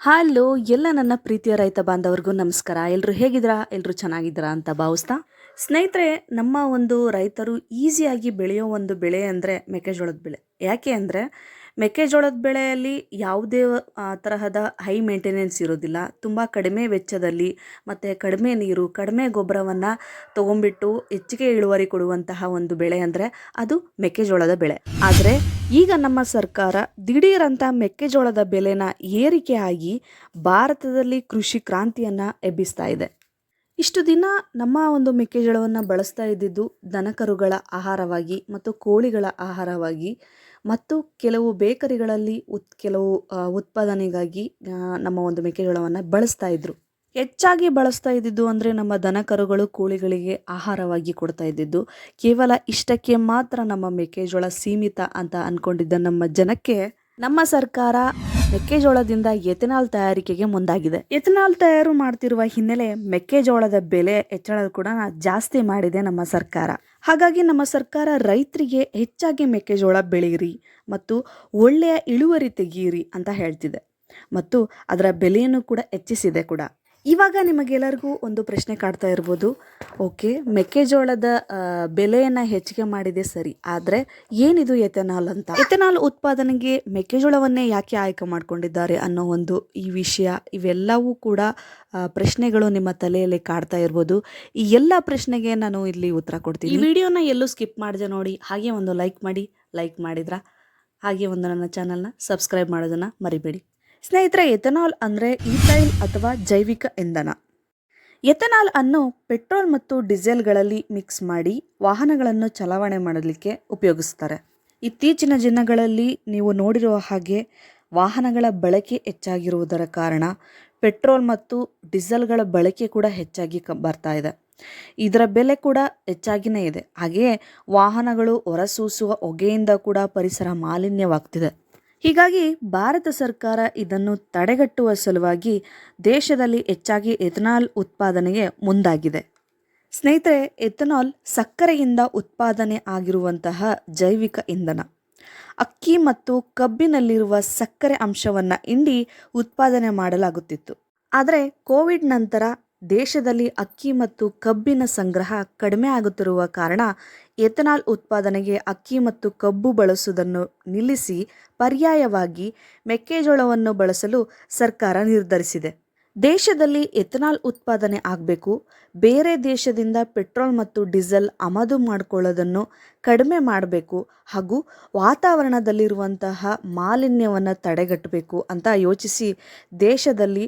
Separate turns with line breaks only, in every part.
Hello, ಎಲ್ಲ ನನ್ನ ಪ್ರೀತಿಯ ರೈತ ಬಾಂಧವರಿಗೂ ನಮಸ್ಕಾರ. ಎಲ್ಲರೂ ಹೇಗಿದ್ದೀರಾ? ಎಲ್ಲರೂ ಚೆನ್ನಾಗಿದ್ದೀರಾ ಅಂತ ಭಾವಿಸ್ತಾ. ಸ್ನೇಹಿತರೆ, ನಮ್ಮ ಒಂದು ರೈತರು ಈಸಿಯಾಗಿ ಬೆಳೆಯೋ ಒಂದು ಬೆಳೆ ಅಂದರೆ ಮೆಕ್ಕೆಜೋಳದ ಬೆಳೆ. ಯಾಕೆ ಅಂದರೆ ಮೆಕ್ಕೆಜೋಳದ ಬೆಳೆಯಲ್ಲಿ ಯಾವುದೇ ತರಹದ ಹೈ ಮೇಂಟೆನೆನ್ಸ್ ಇರೋದಿಲ್ಲ ತುಂಬ ಕಡಿಮೆ ವೆಚ್ಚದಲ್ಲಿ ಮತ್ತು ಕಡಿಮೆ ನೀರು, ಕಡಿಮೆ ಗೊಬ್ಬರವನ್ನು ತೊಗೊಂಬಿಟ್ಟು ಹೆಚ್ಚಿಗೆ ಇಳುವರಿ ಕೊಡುವಂತಹ ಒಂದು ಬೆಳೆ ಅಂದರೆ ಅದು ಮೆಕ್ಕೆಜೋಳದ ಬೆಳೆ. ಆದರೆ ಈಗ ನಮ್ಮ ಸರ್ಕಾರ ದಿಢೀರಂಥ ಮೆಕ್ಕೆಜೋಳದ ಬೆಲೆನ ಏರಿಕೆ ಆಗಿ ಭಾರತದಲ್ಲಿ ಕೃಷಿ ಕ್ರಾಂತಿಯನ್ನು ಎಬ್ಬಿಸ್ತಾ ಇದೆ. ಇಷ್ಟು ದಿನ ನಮ್ಮ ಒಂದು ಮೆಕ್ಕೆಜೋಳವನ್ನು ಬಳಸ್ತಾ ಇದ್ದಿದ್ದು ದನಕರುಗಳ ಆಹಾರವಾಗಿ ಮತ್ತು ಕೋಳಿಗಳ ಆಹಾರವಾಗಿ ಮತ್ತು ಕೆಲವು ಬೇಕರಿಗಳಲ್ಲಿ ಉತ್, ಕೆಲವು ಉತ್ಪಾದನೆಗಾಗಿ ನಮ್ಮ ಒಂದು ಮೆಕ್ಕೆಜೋಳವನ್ನು ಬಳಸ್ತಾ ಇದ್ರು. ಹೆಚ್ಚಾಗಿ ಬಳಸ್ತಾ ಇದ್ದಿದ್ದು ಅಂದರೆ ನಮ್ಮ ದನಕರುಗಳು ಕೋಳಿಗಳಿಗೆ ಆಹಾರವಾಗಿ ಕೊಡ್ತಾ ಇದ್ದಿದ್ದು. ಕೇವಲ ಇಷ್ಟಕ್ಕೆ ಮಾತ್ರ ನಮ್ಮ ಮೆಕ್ಕೆಜೋಳ ಸೀಮಿತ ಅಂತ ಅಂದ್ಕೊಂಡಿದ್ದ ನಮ್ಮ ಜನಕ್ಕೆ ನಮ್ಮ ಸರ್ಕಾರ ಮೆಕ್ಕೆಜೋಳದಿಂದ ಎಥೆನಾಲ್ ತಯಾರಿಕೆಗೆ ಮುಂದಾಗಿದೆ. ಎಥೆನಾಲ್ ತಯಾರು ಮಾಡ್ತಿರುವ ಹಿನ್ನೆಲೆ ಮೆಕ್ಕೆಜೋಳದ ಬೆಲೆ ಹೆಚ್ಚಳ ಕೂಡ ಜಾಸ್ತಿ ಮಾಡಿದೆ ನಮ್ಮ ಸರ್ಕಾರ. ಹಾಗಾಗಿ ನಮ್ಮ ಸರ್ಕಾರ ರೈತರಿಗೆ ಹೆಚ್ಚಾಗಿ ಮೆಕ್ಕೆಜೋಳ ಬೆಳೆಯಿರಿ ಮತ್ತು ಒಳ್ಳೆಯ ಇಳುವರಿ ತೆಗೀರಿ ಅಂತ ಹೇಳ್ತಿದೆ. ಮತ್ತು ಅದರ ಬೆಲೆಯನ್ನು ಕೂಡ ಹೆಚ್ಚಿಸಿದೆ ಕೂಡ. ಇವಾಗ ನಿಮಗೆಲ್ಲರಿಗೂ ಒಂದು ಪ್ರಶ್ನೆ ಕಾಡ್ತಾ ಇರ್ಬೋದು. ಓಕೆ, ಮೆಕ್ಕೆಜೋಳದ ಬೆಲೆಯನ್ನು ಹೆಚ್ಚಿಗೆ ಮಾಡಿದೆ ಸರಿ, ಆದರೆ ಏನಿದು ಎಥೆನಾಲ್ ಅಂತ? ಎಥೆನಾಲ್ ಉತ್ಪಾದನೆಗೆ ಮೆಕ್ಕೆಜೋಳವನ್ನೇ ಯಾಕೆ ಆಯ್ಕೆ ಮಾಡಿಕೊಂಡಿದ್ದಾರೆ ಅನ್ನೋ ಒಂದು ಈ ವಿಷಯ, ಇವೆಲ್ಲವೂ ಕೂಡ ಪ್ರಶ್ನೆಗಳು ನಿಮ್ಮ ತಲೆಯಲ್ಲಿ ಕಾಡ್ತಾ ಇರ್ಬೋದು. ಈ ಎಲ್ಲ ಪ್ರಶ್ನೆಗೆ ನಾನು ಇಲ್ಲಿ ಉತ್ತರ ಕೊಡ್ತೀನಿ. ಈ ವಿಡಿಯೋನ ಎಲ್ಲೂ ಸ್ಕಿಪ್ ಮಾಡಿದೆ ನೋಡಿ, ಹಾಗೆ ಒಂದು ಲೈಕ್ ಮಾಡಿ, ಲೈಕ್ ಮಾಡಿದ್ರ? ಹಾಗೆ ಒಂದು ನನ್ನ ಚಾನಲ್ನ ಸಬ್ಸ್ಕ್ರೈಬ್ ಮಾಡೋದನ್ನು ಮರಿಬೇಡಿ. ಸ್ನೇಹಿತರೆ, ಎಥನಾಲ್ ಅಂದರೆ ಈಥೈಲ್ ಅಥವಾ ಜೈವಿಕ ಇಂಧನ. ಎಥನಾಲ್ ಅನ್ನು ಪೆಟ್ರೋಲ್ ಮತ್ತು ಡೀಸೆಲ್ಗಳಲ್ಲಿ ಮಿಕ್ಸ್ ಮಾಡಿ ವಾಹನಗಳನ್ನು ಚಲಾವಣೆ ಮಾಡಲಿಕ್ಕೆ ಉಪಯೋಗಿಸ್ತಾರೆ. ಇತ್ತೀಚಿನ ದಿನಗಳಲ್ಲಿ ನೀವು ನೋಡಿರುವ ಹಾಗೆ ವಾಹನಗಳ ಬಳಕೆ ಹೆಚ್ಚಾಗಿರುವುದರ ಕಾರಣ ಪೆಟ್ರೋಲ್ ಮತ್ತು ಡೀಸೆಲ್ಗಳ ಬಳಕೆ ಕೂಡ ಹೆಚ್ಚಾಗಿ ಕ, ಬರ್ತಾ ಇದೆ. ಇದರ ಬೆಲೆ ಕೂಡ ಹೆಚ್ಚಾಗಿಯೇ ಇದೆ. ಹಾಗೆಯೇ ವಾಹನಗಳು ಹೊರಸೂಸುವ ಹೊಗೆಯಿಂದ ಕೂಡ ಪರಿಸರ ಮಾಲಿನ್ಯವಾಗ್ತಿದೆ. ಹೀಗಾಗಿ ಭಾರತ ಸರ್ಕಾರ ಇದನ್ನು ತಡೆಗಟ್ಟುವ ಸಲುವಾಗಿ ದೇಶದಲ್ಲಿ ಹೆಚ್ಚಾಗಿ ಎಥನಾಲ್ ಉತ್ಪಾದನೆಗೆ ಮುಂದಾಗಿದೆ. ಸ್ನೇಹಿತರೆ, ಎಥನಾಲ್ ಸಕ್ಕರೆಯಿಂದ ಉತ್ಪಾದನೆ ಆಗಿರುವಂತಹ ಜೈವಿಕ ಇಂಧನ. ಅಕ್ಕಿ ಮತ್ತು ಕಬ್ಬಿನಲ್ಲಿರುವ ಸಕ್ಕರೆ ಅಂಶವನ್ನು ಹಿಂಡಿ ಉತ್ಪಾದನೆ ಮಾಡಲಾಗುತ್ತಿತ್ತು. ಆದರೆ, ಕೋವಿಡ್ ನಂತರ ದೇಶದಲ್ಲಿ ಅಕ್ಕಿ ಮತ್ತು ಕಬ್ಬಿನ ಸಂಗ್ರಹ ಕಡಿಮೆ ಆಗುತ್ತಿರುವ ಕಾರಣ ಎಥನಾಲ್ ಉತ್ಪಾದನೆಗೆ ಅಕ್ಕಿ ಮತ್ತು ಕಬ್ಬು ಬಳಸುವುದನ್ನು ನಿಲ್ಲಿಸಿ ಪರ್ಯಾಯವಾಗಿ ಮೆಕ್ಕೆಜೋಳವನ್ನು ಬಳಸಲು ಸರ್ಕಾರ ನಿರ್ಧರಿಸಿದೆ. ದೇಶದಲ್ಲಿ ಎಥನಾಲ್ ಉತ್ಪಾದನೆ ಆಗಬೇಕು, ಬೇರೆ ದೇಶದಿಂದ ಪೆಟ್ರೋಲ್ ಮತ್ತು ಡೀಸೆಲ್ ಆಮದು ಮಾಡಿಕೊಳ್ಳೋದನ್ನು ಕಡಿಮೆ ಮಾಡಬೇಕು ಹಾಗೂ ವಾತಾವರಣದಲ್ಲಿರುವಂತಹ ಮಾಲಿನ್ಯವನ್ನು ತಡೆಗಟ್ಟಬೇಕು ಅಂತ ಯೋಚಿಸಿ ದೇಶದಲ್ಲಿ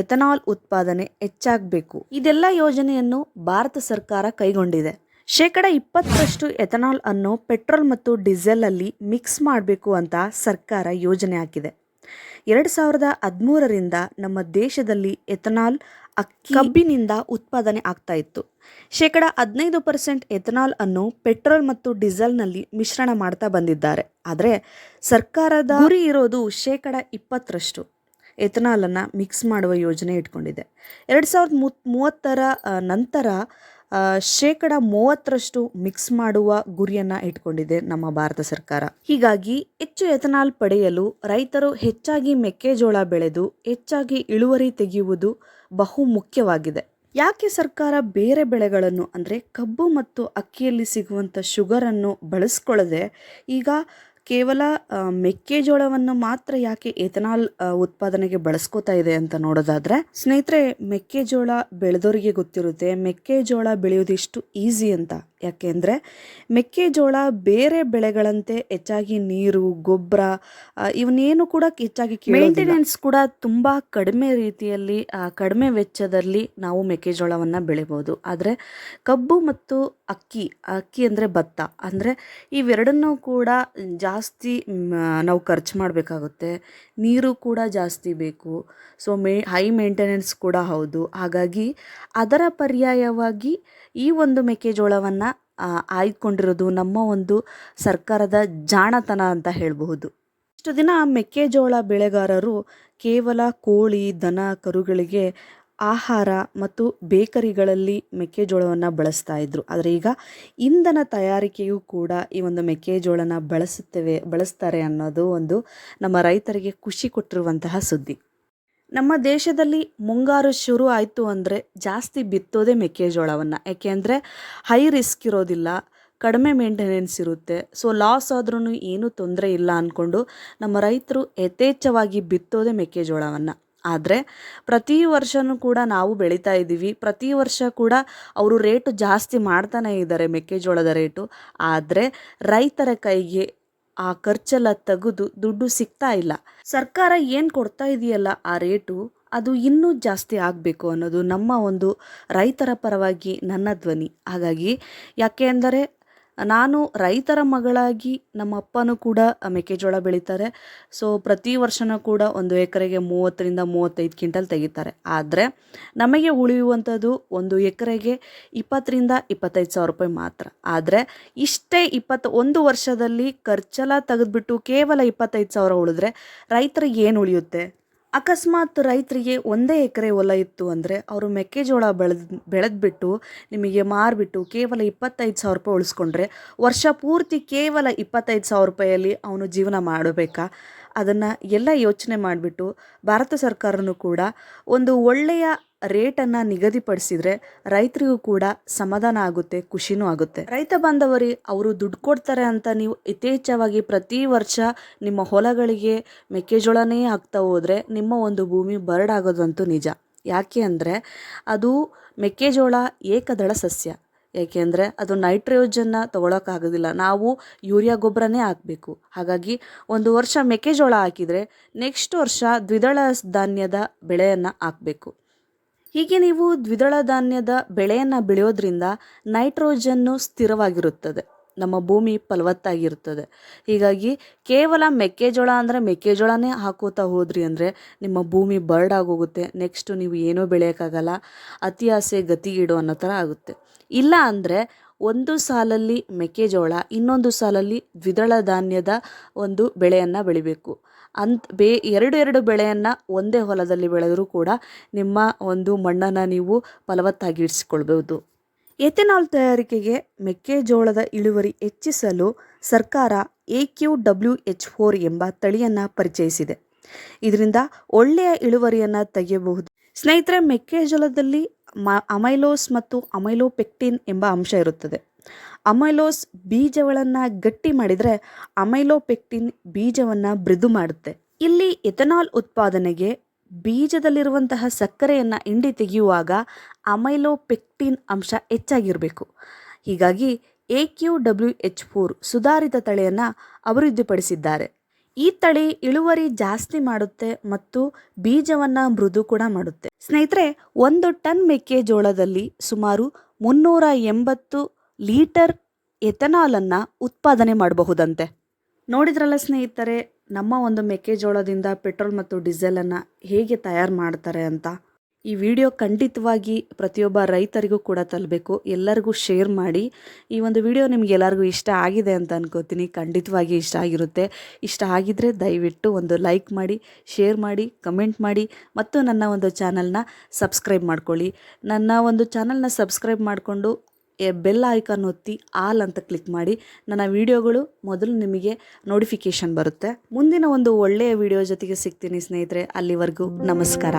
ಎಥನಾಲ್ ಉತ್ಪಾದನೆ ಹೆಚ್ಚಾಗಬೇಕು. ಇದೆಲ್ಲ ಯೋಜನೆಯನ್ನು ಭಾರತ ಸರ್ಕಾರ ಕೈಗೊಂಡಿದೆ. ಶೇಕಡ ಇಪ್ಪತ್ತರಷ್ಟು ಎಥನಾಲ್ ಅನ್ನು ಪೆಟ್ರೋಲ್ ಮತ್ತು ಡೀಸೆಲ್ ಅಲ್ಲಿ ಮಿಕ್ಸ್ ಮಾಡಬೇಕು ಅಂತ ಸರ್ಕಾರ ಯೋಜನೆ ಹಾಕಿದೆ. ಎರಡು ಸಾವಿರದ ಹದಿಮೂರರಿಂದ ನಮ್ಮ ದೇಶದಲ್ಲಿ ಎಥನಾಲ್ ಅಕ್ಕಿ ಕಬ್ಬಿನಿಂದ ಉತ್ಪಾದನೆ ಆಗ್ತಾ ಇತ್ತು. ಶೇಕಡ ಹದಿನೈದು ಪರ್ಸೆಂಟ್ ಎಥನಾಲ್ ಅನ್ನು ಪೆಟ್ರೋಲ್ ಮತ್ತು ಡೀಸೆಲ್ನಲ್ಲಿ ಮಿಶ್ರಣ ಮಾಡ್ತಾ ಬಂದಿದ್ದಾರೆ. ಆದರೆ ಸರ್ಕಾರದ ಗುರಿ ಇರೋದು ಶೇಕಡ ಇಪ್ಪತ್ತರಷ್ಟು. ಎಥನಾಲನ್ನು ಮಿಕ್ಸ್ ಮಾಡುವ ಯೋಜನೆ ಇಟ್ಕೊಂಡಿದೆ. ಎರಡು ಸಾವಿರದ ಮೂವತ್ತರ ನಂತರ ಶೇಕಡ ಮೂವತ್ತರಷ್ಟು ಮಿಕ್ಸ್ ಮಾಡುವ ಗುರಿಯನ್ನು ಇಟ್ಕೊಂಡಿದೆ ನಮ್ಮ ಭಾರತ ಸರ್ಕಾರ. ಹೀಗಾಗಿ ಹೆಚ್ಚು ಎಥನಾಲ್ ಪಡೆಯಲು ರೈತರು ಹೆಚ್ಚಾಗಿ ಮೆಕ್ಕೆಜೋಳ ಬೆಳೆದು, ಹೆಚ್ಚಾಗಿ ಇಳುವರಿ ತೆಗೆಯುವುದು ಬಹು ಮುಖ್ಯವಾಗಿದೆ ಯಾಕೆ ಸರ್ಕಾರ ಬೇರೆ ಬೆಳೆಗಳನ್ನು, ಅಂದರೆ ಕಬ್ಬು ಮತ್ತು ಅಕ್ಕಿಯಲ್ಲಿ ಸಿಗುವಂಥ ಶುಗರನ್ನು ಬಳಸ್ಕೊಳ್ಳದೆ ಈಗ ಕೇವಲ ಮೆಕ್ಕೆಜೋಳವನ್ನು ಮಾತ್ರ ಯಾಕೆ ಎಥನಾಲ್ ಉತ್ಪಾದನೆಗೆ ಬಳಸ್ಕೋತಾ ಇದೆ ಅಂತ ನೋಡೋದಾದ್ರೆ, ಸ್ನೇಹಿತರೆ, ಮೆಕ್ಕೆಜೋಳ ಬೆಳೆದೋರಿಗೆ ಗೊತ್ತಿರುತ್ತೆ, ಮೆಕ್ಕೆಜೋಳ ಬೆಳೆಯೋದು ಎಷ್ಟು ಈಸಿ ಅಂತ. ಯಾಕೆಂದ್ರೆ ಮೆಕ್ಕೆಜೋಳ ಬೇರೆ ಬೆಳೆಗಳಂತೆ ಹೆಚ್ಚಾಗಿ ನೀರು, ಗೊಬ್ಬರ ಇವನ್ನೇನು ಕೂಡ ಹೆಚ್ಚಾಗಿ ಮೇಂಟೆನೆನ್ಸ್ ಕೂಡ ತುಂಬಾ ಕಡಿಮೆ ರೀತಿಯಲ್ಲಿ ಕಡಿಮೆ ವೆಚ್ಚದಲ್ಲಿ ನಾವು ಮೆಕ್ಕೆಜೋಳವನ್ನು ಬೆಳಿಬೋದು. ಆದರೆ ಕಬ್ಬು ಮತ್ತು ಅಕ್ಕಿ ಅಕ್ಕಿ ಅಂದರೆ ಭತ್ತ. ಅಂದರೆ ಇವೆರಡನ್ನೂ ಕೂಡ ಜಾಸ್ತಿ ನಾವು ಖರ್ಚು ಮಾಡಬೇಕಾಗುತ್ತೆ. ನೀರು ಕೂಡ ಜಾಸ್ತಿ ಬೇಕು. ಸೊ ಮೇ ಹೈ ಮೇಂಟೆನೆನ್ಸ್ ಕೂಡ ಹೌದು. ಹಾಗಾಗಿ ಅದರ ಪರ್ಯಾಯವಾಗಿ ಈ ಒಂದು ಮೆಕ್ಕೆಜೋಳವನ್ನು ಆಯ್ಕೊಂಡಿರೋದು ನಮ್ಮ ಒಂದು ಸರ್ಕಾರದ ಜಾಣತನ ಅಂತ ಹೇಳಬಹುದು. ಇಷ್ಟು ದಿನ ಮೆಕ್ಕೆಜೋಳ ಬೆಳೆಗಾರರು ಕೇವಲ ಕೋಳಿ, ದನ, ಕರುಗಳಿಗೆ ಆಹಾರ ಮತ್ತು ಬೇಕರಿಗಳಲ್ಲಿ ಮೆಕ್ಕೆಜೋಳವನ್ನು ಬಳಸ್ತಾ ಇದ್ದರು ಆದರೆ ಈಗ ಇಂಧನ ತಯಾರಿಕೆಯೂ ಕೂಡ ಈ ಒಂದು ಮೆಕ್ಕೆಜೋಳನ ಬಳಸುತ್ತೇವೆ, ಬಳಸ್ತಾರೆ ಅನ್ನೋದು ಒಂದು ನಮ್ಮ ರೈತರಿಗೆ ಖುಷಿ ಕೊಟ್ಟಿರುವಂತಹ ಸುದ್ದಿ. ನಮ್ಮ ದೇಶದಲ್ಲಿ ಮುಂಗಾರು ಶುರು ಆಯಿತು ಅಂದರೆ ಜಾಸ್ತಿ ಬಿತ್ತೋದೇ ಮೆಕ್ಕೆಜೋಳವನ್ನು. ಯಾಕೆಂದರೆ ಹೈ ರಿಸ್ಕ್ ಇರೋದಿಲ್ಲ, ಕಡಿಮೆ ಮೇಂಟೆನೆನ್ಸ್ ಇರುತ್ತೆ. ಸೊ ಲಾಸ್ ಆದ್ರೂ ಏನೂ ತೊಂದರೆ ಇಲ್ಲ ಅಂದ್ಕೊಂಡು ನಮ್ಮ ರೈತರು ಯಥೇಚ್ಛವಾಗಿ ಬಿತ್ತೋದೇ ಮೆಕ್ಕೆಜೋಳವನ್ನು. ಆದರೆ ಪ್ರತಿ ವರ್ಷವೂ ಕೂಡ ನಾವು ಬೆಳೀತಾ ಇದ್ದೀವಿ. ಪ್ರತಿ ವರ್ಷ ಕೂಡ ಅವರು ರೇಟು ಜಾಸ್ತಿ ಮಾಡ್ತಾನೇ ಇದ್ದಾರೆ ಮೆಕ್ಕೆಜೋಳದ ರೇಟು. ಆದರೆ ರೈತರ ಕೈಗೆ ಆ ಖರ್ಚೆಲ್ಲ ತೆಗೆದು ದುಡ್ಡು ಸಿಗ್ತಾ ಇಲ್ಲ. ಸರ್ಕಾರ ಏನು ಕೊಡ್ತಾ ಇದೆಯಲ್ಲ ಆ ರೇಟು? ಅದು ಇನ್ನೂ ಜಾಸ್ತಿ ಆಗಬೇಕು ಅನ್ನೋದು ನಮ್ಮ ಒಂದು ರೈತರ ಪರವಾಗಿ ನನ್ನ ಧ್ವನಿ. ಹಾಗಾಗಿ ಯಾಕೆ ಅಂದರೆ ನಾನು ರೈತರ ಮಗಳಾಗಿ ನಮ್ಮ ಅಪ್ಪನೂ ಕೂಡ ಮೆಕ್ಕೆಜೋಳ ಬೆಳೀತಾರೆ. ಸೊ ಪ್ರತಿ ವರ್ಷನೂ ಕೂಡ ಒಂದು ಎಕರೆಗೆ ಮೂವತ್ತರಿಂದ ಮೂವತ್ತೈದು ಕ್ವಿಂಟಲ್ ತೆಗಿತಾರೆ. ಆದರೆ, ನಮಗೆ ಉಳಿಯುವಂಥದ್ದು ಒಂದು ಎಕರೆಗೆ ಇಪ್ಪತ್ತರಿಂದ ಇಪ್ಪತ್ತೈದು ಸಾವಿರ ರೂಪಾಯಿ ಮಾತ್ರ. ಆದರೆ, ಇಷ್ಟೇ ಇಪ್ಪತ್ತು, ಒಂದು ವರ್ಷದಲ್ಲಿ ಖರ್ಚೆಲ್ಲ ತೆಗೆದುಬಿಟ್ಟು ಕೇವಲ ಇಪ್ಪತ್ತೈದು ಸಾವಿರ ಉಳಿದ್ರೆ ರೈತರಿಗೆ ಏನು ಉಳಿಯುತ್ತೆ? ಅಕಸ್ಮಾತ್ ರೈತರಿಗೆ ಒಂದೇ ಎಕರೆ ಹೊಲ ಇತ್ತು ಅಂದರೆ ಅವರು ಮೆಕ್ಕೆಜೋಳ ಬೆಳೆದ್, ಬೆಳೆದ್ಬಿಟ್ಟು ನಿಮಗೆ ಮಾರಿಬಿಟ್ಟು ಕೇವಲ ಇಪ್ಪತ್ತೈದು ಸಾವಿರ ರೂಪಾಯಿ ಉಳಿಸ್ಕೊಂಡ್ರೆ ವರ್ಷ ಪೂರ್ತಿ ಕೇವಲ ಇಪ್ಪತ್ತೈದು ಸಾವಿರ ರೂಪಾಯಲ್ಲಿ ಅವನು ಜೀವನ ಮಾಡಬೇಕಾ? ಅದನ್ನು ಎಲ್ಲ ಯೋಚನೆ ಮಾಡಿಬಿಟ್ಟು ಭಾರತ ಸರ್ಕಾರನೂ ಕೂಡ ಒಂದು ಒಳ್ಳೆಯ ರೇಟನ್ನು ನಿಗದಿಪಡಿಸಿದರೆ ರೈತರಿಗೂ ಕೂಡ ಸಮಾಧಾನ ಆಗುತ್ತೆ, ಖುಷಿನೂ ಆಗುತ್ತೆ. ರೈತ ಬಾಂಧವರಿ, ಅವರು ದುಡ್ಡು ಕೊಡ್ತಾರೆ ಅಂತ ನೀವು ಯಥೇಚ್ಛವಾಗಿ ಪ್ರತಿ ವರ್ಷ ನಿಮ್ಮ ಹೊಲಗಳಿಗೆ ಮೆಕ್ಕೆಜೋಳನೇ ಹಾಕ್ತಾ ಹೋದರೆ ನಿಮ್ಮ ಒಂದು ಭೂಮಿ ಬರಡಾಗೋದಂತೂ ನಿಜ. ಯಾಕೆ ಅಂದರೆ ಅದು ಮೆಕ್ಕೆಜೋಳ ಏಕದಳ ಸಸ್ಯ. ಏಕೆಂದರೆ ಅದು ನೈಟ್ರೋಜನ್ನ ತೊಗೊಳಕ್ಕಾಗೋದಿಲ್ಲ. ನಾವು ಯೂರಿಯಾ ಗೊಬ್ಬರನೇ ಹಾಕಬೇಕು. ಹಾಗಾಗಿ ಒಂದು ವರ್ಷ ಮೆಕ್ಕೆಜೋಳ ಹಾಕಿದರೆ ನೆಕ್ಸ್ಟ್ ವರ್ಷ ದ್ವಿದಳ ಧಾನ್ಯದ ಬೆಳೆಯನ್ನು ಹಾಕಬೇಕು. ಹೀಗೆ ನೀವು ದ್ವಿದಳ ಧಾನ್ಯದ ಬೆಳೆಯನ್ನು ಬೆಳೆಯೋದ್ರಿಂದ ನೈಟ್ರೋಜನ್ನು ಸ್ಥಿರವಾಗಿರುತ್ತದೆ. ನಮ್ಮ ಭೂಮಿ ಫಲವತ್ತಾಗಿರುತ್ತದೆ. ಹೀಗಾಗಿ ಕೇವಲ ಮೆಕ್ಕೆಜೋಳ ಅಂದರೆ ಮೆಕ್ಕೆಜೋಳನೇ ಹಾಕೋತಾ ಹೋದ್ರಿ ಅಂದರೆ ನಿಮ್ಮ ಭೂಮಿ ಬರ್ಡ್ ಆಗೋಗುತ್ತೆ. ನೆಕ್ಸ್ಟು ನೀವು ಏನೂ ಬೆಳೆಯೋಕ್ಕಾಗಲ್ಲ. ಅತಿ ಆಸೆ ಗತಿಗಿಡು ಅನ್ನೋ ಥರ ಆಗುತ್ತೆ. ಇಲ್ಲ ಅಂದರೆ ಒಂದು ಸಾಲಲ್ಲಿ ಮೆಕ್ಕೆಜೋಳ, ಇನ್ನೊಂದು ಸಾಲಲ್ಲಿ ದ್ವಿದಳ ಧಾನ್ಯದ ಒಂದು ಬೆಳೆಯನ್ನು ಬೆಳಿಬೇಕು. ಅಂತ ಬೇ ಎರಡು ಎರಡು ಬೆಳೆಯನ್ನು ಒಂದೇ ಹೊಲದಲ್ಲಿ ಬೆಳೆದರೂ ಕೂಡ ನಿಮ್ಮ ಒಂದು ಮಣ್ಣನ್ನು ನೀವು ಫಲವತ್ತಾಗಿರಿಸಿಕೊಳ್ಬೋದು ಎಥೆನಾಲ್ ತಯಾರಿಕೆಗೆ ಮೆಕ್ಕೆಜೋಳದ ಇಳುವರಿ ಹೆಚ್ಚಿಸಲು ಸರ್ಕಾರ A Q W H four ಎಂಬ ತಳಿಯನ್ನು ಪರಿಚಯಿಸಿದೆ. ಇದರಿಂದ ಒಳ್ಳೆಯ ಇಳುವರಿಯನ್ನು ತೆಗೆಯಬಹುದು. ಸ್ನೇಹಿತರೆ, ಮೆಕ್ಕೆಜೋಳದಲ್ಲಿ ಮ ಅಮೈಲೋಸ್ ಮತ್ತು ಅಮೈಲೋಪೆಕ್ಟಿನ್ ಎಂಬ ಅಂಶ ಇರುತ್ತದೆ. ಅಮೈಲೋಸ್ ಬೀಜಗಳನ್ನು ಗಟ್ಟಿ ಮಾಡಿದರೆ ಅಮೈಲೋಪೆಕ್ಟಿನ್ ಬೀಜವನ್ನು ಮೃದು ಮಾಡುತ್ತೆ. ಇಲ್ಲಿ ಎಥನಾಲ್ ಉತ್ಪಾದನೆಗೆ ಬೀಜದಲ್ಲಿರುವಂತಹ ಸಕ್ಕರೆಯನ್ನು ಹಿಂಡಿ ತೆಗೆಯುವಾಗ ಅಮೈಲೋಪೆಕ್ಟಿನ್ ಅಂಶ ಹೆಚ್ಚಾಗಿರಬೇಕು. ಹೀಗಾಗಿ A Q W H four ಸುಧಾರಿತ ತಳಿಯನ್ನು ಅಭಿವೃದ್ಧಿಪಡಿಸಿದ್ದಾರೆ. ಈ ತಳಿ ಇಳುವರಿ ಜಾಸ್ತಿ ಮಾಡುತ್ತೆ ಮತ್ತು ಬೀಜವನ್ನು ಮೃದು ಕೂಡ ಮಾಡುತ್ತೆ. ಸ್ನೇಹಿತರೆ, ಒಂದು ಟನ್ ಮೆಕ್ಕೆಜೋಳದಲ್ಲಿ ಸುಮಾರು ಮುನ್ನೂರ ಎಂಬತ್ತು ಲೀಟರ್ ಎಥೆನಾಲನ್ನು ಉತ್ಪಾದನೆ ಮಾಡಬಹುದಂತೆ. ನೋಡಿದ್ರಲ್ಲ ಸ್ನೇಹಿತರೆ, ನಮ್ಮ ಒಂದು ಮೆಕ್ಕೆಜೋಳದಿಂದ ಪೆಟ್ರೋಲ್ ಮತ್ತು ಡೀಸೆಲನ್ನು ಹೇಗೆ ತಯಾರು ಮಾಡ್ತಾರೆ ಅಂತ. ಈ ವಿಡಿಯೋ ಖಂಡಿತವಾಗಿ ಪ್ರತಿಯೊಬ್ಬ ರೈತರಿಗೂ ಕೂಡ ತಲುಬೇಕು ಎಲ್ಲರಿಗೂ ಶೇರ್ ಮಾಡಿ. ಈ ಒಂದು ವಿಡಿಯೋ ನಿಮ್ಗೆ ಎಲ್ಲರಿಗೂ ಇಷ್ಟ ಆಗಿದೆ ಅಂತ ಅನ್ಕೋತೀನಿ. ಖಂಡಿತವಾಗಿ ಇಷ್ಟ ಆಗಿರುತ್ತೆ. ಇಷ್ಟ ಆಗಿದ್ರೆ ದಯವಿಟ್ಟು ಒಂದು ಲೈಕ್ ಮಾಡಿ, ಶೇರ್ ಮಾಡಿ, ಕಮೆಂಟ್ ಮಾಡಿ ಮತ್ತು ನನ್ನ ಒಂದು ಚಾನಲ್ನ ಸಬ್ಸ್ಕ್ರೈಬ್ ಮಾಡ್ಕೊಳ್ಳಿ. ನನ್ನ ಒಂದು ಚಾನಲ್ನ ಸಬ್ಸ್ಕ್ರೈಬ್ ಮಾಡಿಕೊಂಡು ಬೆಲ್ ಐಕಾನ್ ಒತ್ತಿ ಆಲ್ ಅಂತ ಕ್ಲಿಕ್ ಮಾಡಿ ನನ್ನ ವಿಡಿಯೋಗಳು ಮೊದಲು ನಿಮಗೆ ನೋಟಿಫಿಕೇಶನ್ ಬರುತ್ತೆ. ಮುಂದಿನ ಒಂದು ಒಳ್ಳೆಯ ವಿಡಿಯೋ ಜೊತೆಗೆ ಸಿಗ್ತೀನಿ ಸ್ನೇಹಿತರೆ, ಅಲ್ಲಿವರೆಗೂ ನಮಸ್ಕಾರ.